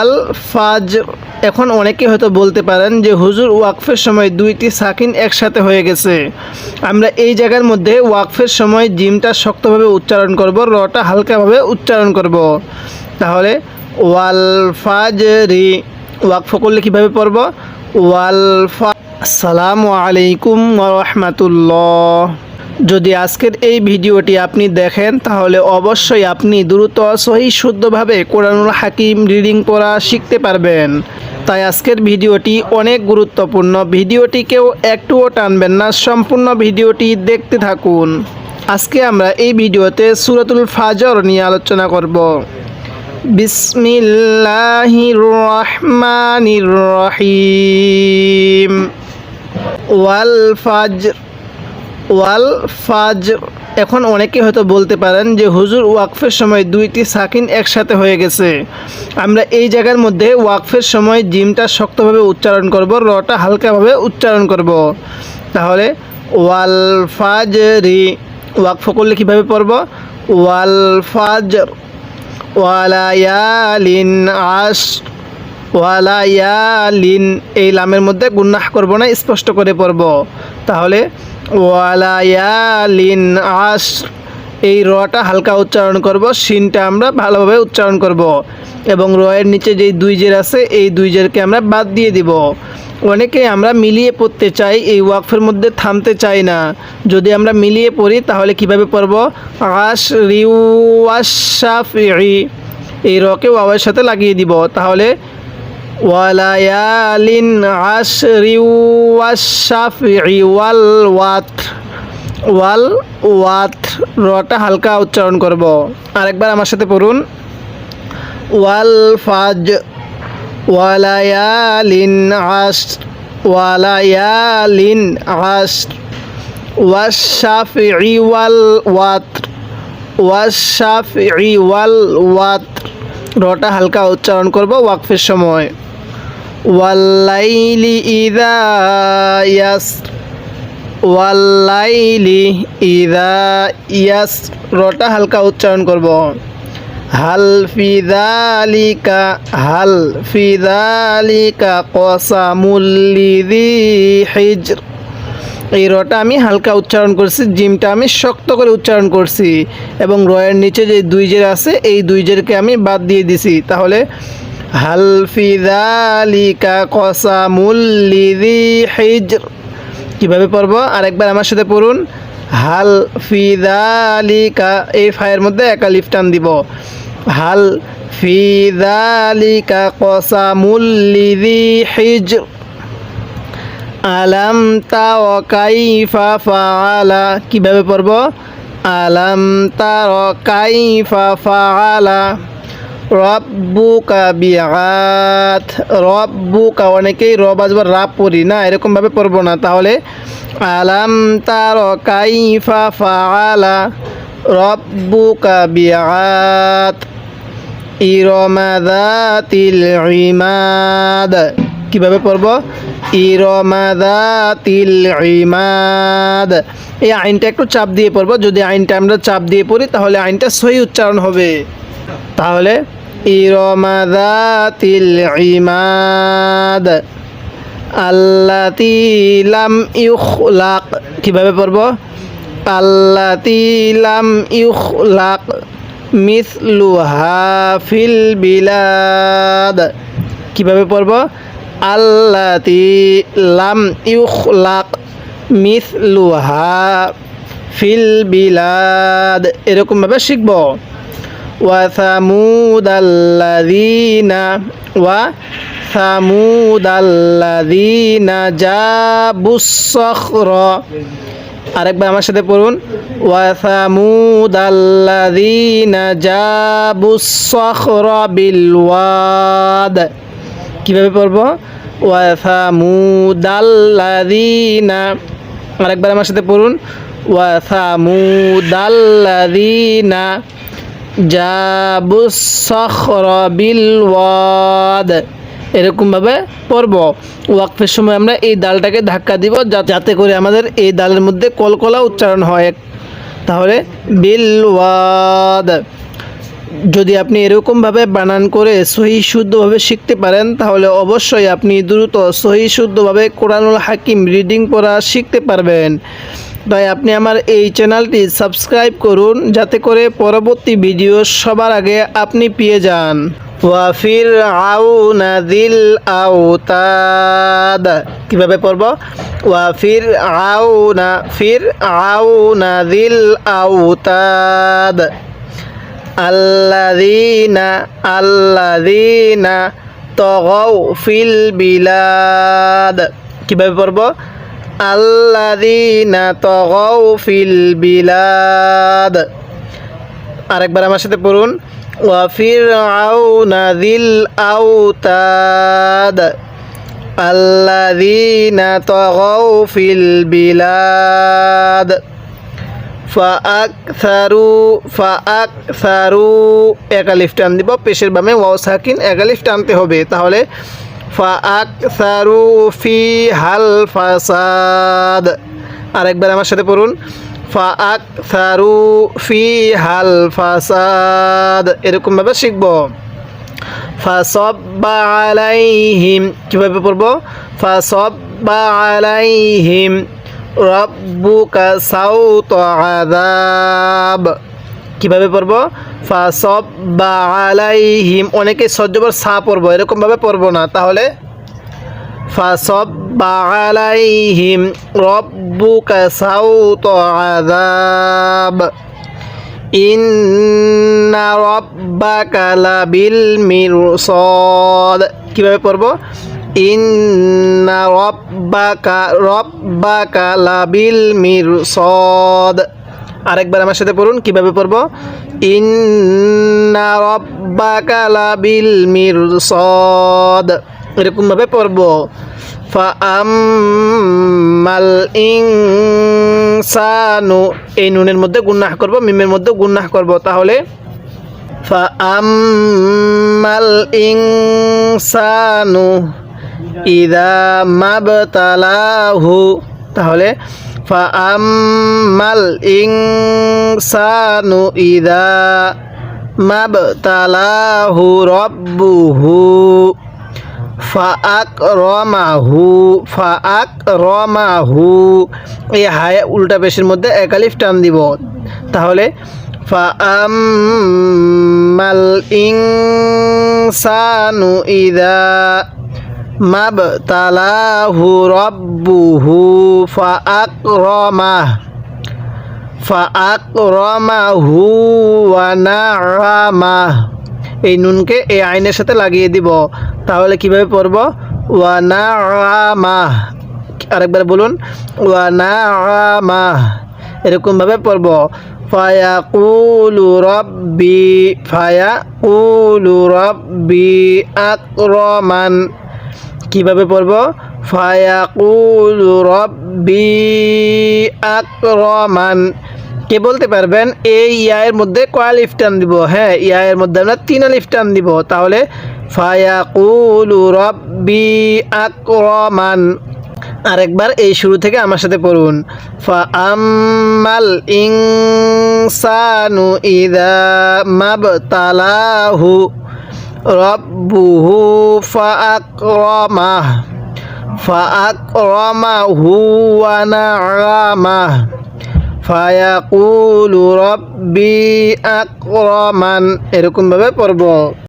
আল ফাজ এখন অনেকে হয়তো বলতে পারেন যে হুজুর ওয়াকফের সময় দুইটি সাকিন একসাথে হয়ে গেছে। আমরা এই জায়গার মধ্যে ওয়াকফের সময় জিমটা শক্তভাবে উচ্চারণ করব, রটা হালকাভাবে উচ্চারণ করব। তাহলে ওয়াল ফাজ রি ওয়াকফ করলে কীভাবে পড়ব? ওয়াল ফা আসসালামু আলাইকুম রহমতুল্লাহ। যদি আজকের এই ভিডিওটি আপনি দেখেন, তাহলে অবশ্যই আপনি দ্রুত, সহি, শুদ্ধভাবে কোরআনুল হাকিম রিডিং পড়া শিখতে পারবেন। তাই আজকের ভিডিওটি অনেক গুরুত্বপূর্ণ। ভিডিওটিকেও একটুও টানবেন না, সম্পূর্ণ ভিডিওটি দেখতে থাকুন। আজকে আমরা এই ভিডিওতে সুরাতুল ফাজর নিয়ে আলোচনা করব। বিসমিল্লাহির রহমানির রহিম। ওয়াল ফাজর। ওয়াল ফাজ, এখন অনেকে হয়তো বলতে পারেন যে হুজুর ওয়াকফের সময় দুইটি সাকিন একসাথে হয়ে গেছে। আমরা এই জায়গার মধ্যে ওয়াকফের সময় জিমটা শক্তভাবে উচ্চারণ করব, রটা হালকাভাবে উচ্চারণ করব। তাহলে ওয়াল ফাজ রি ওয়াকফ করলে কীভাবে পড়ব? ওয়াল ফাজ ওয়ালায়ালিন আশ ওয়ালায়ালিন এই লামের মধ্যে গুন্নাহ করব না, স্পষ্ট করে পড়ব। তাহলে ওয়ালায়ালিন আশ এই রটা হালকা উচ্চারণ করব শিনটা আমরা ভালোভাবে উচ্চারণ করব। এবং রয়ের নিচে যেই দুই জের আছে, এই দুই জেরকে আমরা বাদ দিয়ে দিব। অনেকে আমরা মিলিয়ে পড়তে চাই, এই ওয়াকফের মধ্যে থামতে চাই না। যদি আমরা মিলিয়ে পড়ি, তাহলে কীভাবে পড়ব? রিউ আশাফি এই রকে ওয়াওয়ের সাথে লাগিয়ে দিব। তাহলে ওয়ালায়ালিন আশরি ওয়াশাফি ওয়াল ওয়াত ওয়াল ওয়াত রটা হালকা উচ্চারণ করব। আরেকবার আমার সাথে পড়ুন। ওয়াল ফাজ, ওয়ালায়ালিন আশ ওয়ালায়ালিন আশ, ওয়াশাফি ওয়াল ওয়াত, ওয়াশাফি ওয়াল ওয়াত। রটা হালকা উচ্চারণ করব ওয়াকফের সময়। ওয়াল্লাইলি ইদা ইয়াস, ওয়াল্লাইলি ইদা ইয়াস, রটা হালকা উচ্চারণ করব। হাল ফিদালিকা হাল ফিদালিকা কসামুল্লিদি হিজর এই রটা আমি হালকা উচ্চারণ করছি, জিমটা আমি শক্ত করে উচ্চারণ করছি এবং রয়ের নিচে যে দুই জের আছে, এই দুই জেরকে আমি বাদ দিয়ে দিছি। তাহলে হালফিদালিকা কসামুল্লিদি হিজর। কীভাবে পড়ব? আরেকবার আমার সাথে পড়ুন। হাল ফিদালিকা এই ফায়ের মধ্যে একা লিফটান দিব। হাল ফিদালিকা কসামুল্লিদি হিজর। আলাম তার কাইফা ফাআলা। কীভাবে পড়ব? আলাম তার কাইফা ফাআলা। রব্বুকা বিআত। রব্বুকা অনেকেই রব আসবার রাব পড়ি। না, এরকমভাবে পড়ব না। তাহলে আলাম তার কাইফা ফাআলা। রব্বুকা বিআত। ইরমাদাতিল ইমাদ। কীভাবে পড়ব? ইরমাদাতিল ইমাদ। এই আইনটা একটু চাপ দিয়ে পড়ব। যদি আইনটা আমরা চাপ দিয়ে পড়ি, তাহলে আইনটা সহি উচ্চারণ হবে। তাহলে ইরমাদাতিল ইমাদ। আল্লাতি লাম ইউখলাক। কীভাবে পড়ব? আল্লাতি লাম ইউখলাক। মিসলুহা ফিল বিলাদ। কীভাবে পড়ব? আল্লাতি লাম ইউখলাক মিসলুহা ফিল বিলাদ এরকমভাবে শিখব وثمود الذين وثمود الذين جابوا الصخر আরেকবার আমার সাথে পড়ুন ওয়াসামুদ আল্লাযীনা জাবুস সাখরা বিল ওয়াদ কিভাবে পড়ব ওয়াসামুদ আল্লাযীনা আরেকবার আমার সাথে পড়ুন। ওয়াসামুদ আল্লাযীনা জাবুস সাখরা বিল ওয়াদ এরকমভাবে পড়ব। ওয়াকফের সময় আমরা এই ডালটাকে ধাক্কা দিব যাতে করে আমাদের এই ডালের মধ্যে কলকলা উচ্চারণ হয়। তাহলে বিল ওয়াদ যদি আপনি এরকমভাবে বানান করে সহি শুদ্ধভাবে শিখতে পারেন, তাহলে অবশ্যই আপনি দ্রুত সহি শুদ্ধভাবে কোরআনুল হাকিম রিডিং পড়া শিখতে পারবেন। তাই আপনি আমার এই চ্যানেলটি সাবস্ক্রাইব করুন, যাতে করে পরবর্তী ভিডিও সবার আগে আপনি পেয়ে যান। ওয়াফির আউনা দিল আউতাদ কীভাবে পড়ব? ওয়াফির আউনা ফির আউনা দিল আউতাদ আল্লাযীনা আল্লাযীনা তগাও ফিল বিলাদ। কীভাবে পড়ব? আল্লাযীনা তগাও ফিল বিলাদ। আরেকবার আমার সাথে পড়ুন। ওয়াফির আউনা দিল আউতাদ আল্লাযীনা তগাও ফিল বিলাদ। ফাআকসারু ফাআকসারু। একালিফ টান দিব, পেশের বামে ওয়াও সাকিন একালিফ টানতে হবে। তাহলে ফাআকসারু ফি হাল ফাসাদ। আরেকবার আমার সাথে পড়ুন। ফাআকসারু ফি হাল ফাসাদ। এরকমভাবে শিখব। ফাসব্বা আলাইহিম। কীভাবে পড়ব? ফাসব্বা আলাইহিম। রব্বুকা সাউত আযাব। কীভাবে পড়ব? ফাসব্বা আলাইহিম। অনেকে সহ্যবার সা পড়ব, এরকমভাবে পড়ব না। তাহলে ফাসব্বা আলাইহিম। রব্বুকা সাউত আযাব। ইন্না রব্বাকা লাবিল মিরসাদ। কীভাবে পড়ব? ইন্না রব্বাকা রব্বাকা লাবিল মিরসাদ। আরেকবার আমার সাথে পড়ুন, কীভাবে পড়ব? ইন্না রব্বাকা লাবিল মিরসাদ। এরকমভাবে পড়ব। ফাআম্মাল ইনসানু, এই নুনের মধ্যে গুন্নাহ করব, মিমের মধ্যে গুন্নাহ করব। তাহলে ফাআম্মাল ইনসানু ইদা মাবতালাহু। তাহলে, ফাআম্মাল ইনসানু ইদা মাবতালাহু রব্বুহু। ফাআক রমাহু ফাআক রমাহু এই হায় উল্টা পেশের মধ্যে একালিফ টান দিব। তাহলে, ফাআম্মাল ইনসানু ইদা মাবতালাহু রব্বুহু ফাআকরামাহ ফাআকরামাহু ওয়া না'আমাহ এই নুনকে এই আইনের সাথে লাগিয়ে দিব। তাহলে কীভাবে পড়ব? ওয়া না'আমাহ আরেকবার বলুন। ওয়া না'আমাহ এরকমভাবে পড়ব। ফায়াকুলু রব্বি ফায়াকুলু রব্বি আকরমান কীভাবে পড়ব? ফায়াকুলু রব্বি আকরমান। কে বলতে পারবেন? এই ইয়ায়ের মধ্যে কয় লিফ টান দিব? হ্যাঁ ইয়ায়ের মধ্যে আমরা তিন লিফ টান দিব। তাহলে ফায়াকুলু রব্বি আকরমান। আরেকবার এই শুরু থেকে আমার সাথে পড়ুন। ফাআম্মাল ইনসানু ইদা মাবতালাহু। রব্বুহু ফাআকরামাহ ফাআকরামাহু ওয়া না'আমাহ ফায়াকুলু রব্বি এরকম ভাবে পড়ব।